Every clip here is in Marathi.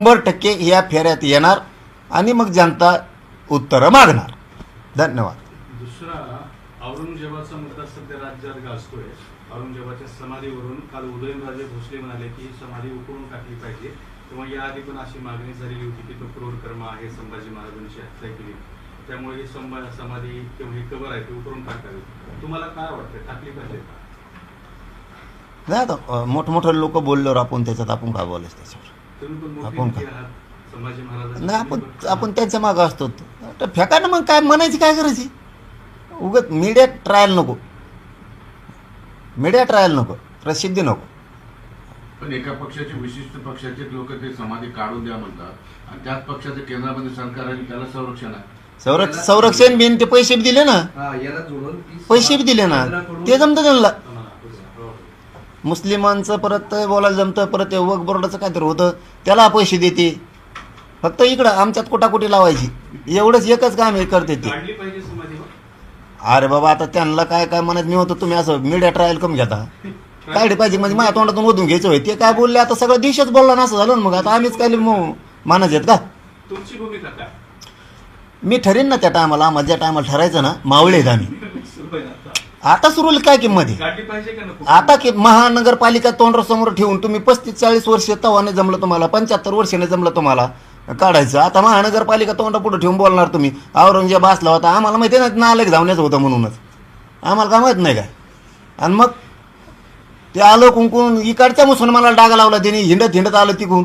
शंभर टक्के या फेऱ्यात येणार आणि मग जनता उत्तरं मागणार. धन्यवाद. दुसरा औरंगजेबाचा मुद्दा सध्या राज्यात गाजतोय. औरंगजेबाच्या समाधीवरून काल उदयनराजे भोसले म्हणाले की ही समाधी उकळून टाकली पाहिजे. किंवा याआधी पण अशी मागणी झालेली होती की तो क्रूर कर्म आहे संभाजी महाराजांची हत्या केली. त्यामुळे ही संभा समाधी किंवा ही कबर आहे ती उकळून टाकावी. तुम्हाला काय वाटतं टाकली पाहिजे का? नाही आता अं, मोठमोठे लोक बोलल्यावर आपण त्याच्यात आपण काय बोलायचं त्याच्यावर? आपण का? नाही आपण आपण त्यांच्या मागं असतो. तर फेकानं मग काय म्हणायची काय करायची उगत मीडिया ट्रायल नको. मीडिया ट्रायल नको. प्रसिद्धी नको. पण एका पक्षाचे विशिष्ट पक्षाचे लोक ते समाधी काढून द्या म्हणतात. आणि त्याच पक्षाचं केंद्रामध्ये सरकार आहे त्याला संरक्षण आहे. संरक्षण संरक्षण बिन ते पैसे बी दिले ना. हा याला जोडून ती पैसे बी दिले ना. ते जमतं त्यांना. मुस्लिमांचं परत बोलायला जमतं परत ते वक बोर्डाचं काहीतरी होतं त्याला पैसे देते. फक्त इकडं आमच्यात कुटाकुटी लावायची. एवढंच एकच काम हे करते ते. अरे बाबा आता त्यांना काय काय म्हणत मी होतो तुम्ही असं मीडिया ट्रायल कमी घेता. काढली पाहिजे म्हणजे माझ्या तोंडातून ओधून घ्यायचं होय. ते काय बोलले आता सगळं देशच बोलला ना असं झालं ना मग. आता आम्हीच काय मानत आहेत का? मी ठरेन ना त्या टायमाला आम्हाला ज्या टायमाला ठरायचं ना मावळे आहेत आम्ही. आता. सुरू होईल काय किंमत आहे? काढली पाहिजे का नको? आता की महानगरपालिका तोंडासमोर ठेवून तुम्ही पस्तीस चाळीस वर्ष तवाने जमलं तुम्हाला पंच्याहत्तर वर्षाने जमलं तुम्हाला काढायचं. आता महानगरपालिका तोंडा पुढे ठेवून बोलणार तुम्ही. औरंगजेब असला होता आम्हाला माहिती ना नालेक धावण्याचं होतं म्हणूनच. आम्हाला काय माहीत नाही काय? आणि मग ते आलं कुंकून इकडच्या मुसलमानाला डागा लावला त्यांनी हिंडत हिंडत आलं तिकून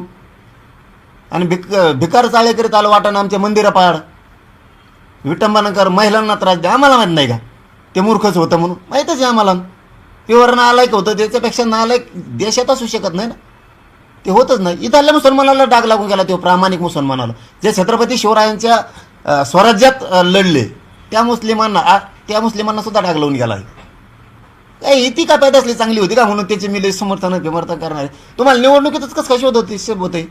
आणि भिक भिकार चाळे करीत आलं वाटाणं आमच्या मंदिरं पाड विटंबनाकर महिलांना त्रास द्या आम्हाला माहीत नाही का? ते मूर्खच होतं म्हणून. माहीतच आहे आम्हाला. प्युअर नालायक होतं त्याच्यापेक्षा नालायक देशात असू शकत नाही ना. ते होतच नाही. इथल्या मुसलमानाला डाग लागून गेला तो प्रामाणिक मुसलमानाला. जे छत्रपती शिवरायांच्या स्वराज्यात लढले त्या मुस्लिमांना आ- त्या मुस्लिमांना सुद्धा डाग लावून गेला आहे. काय इथे का पैदा असली चांगली होती का म्हणून त्याचे मी समर्थन विमर्थन करणार. तुम्हाला निवडणुकीतच कसं काय शोध होते शोध होते?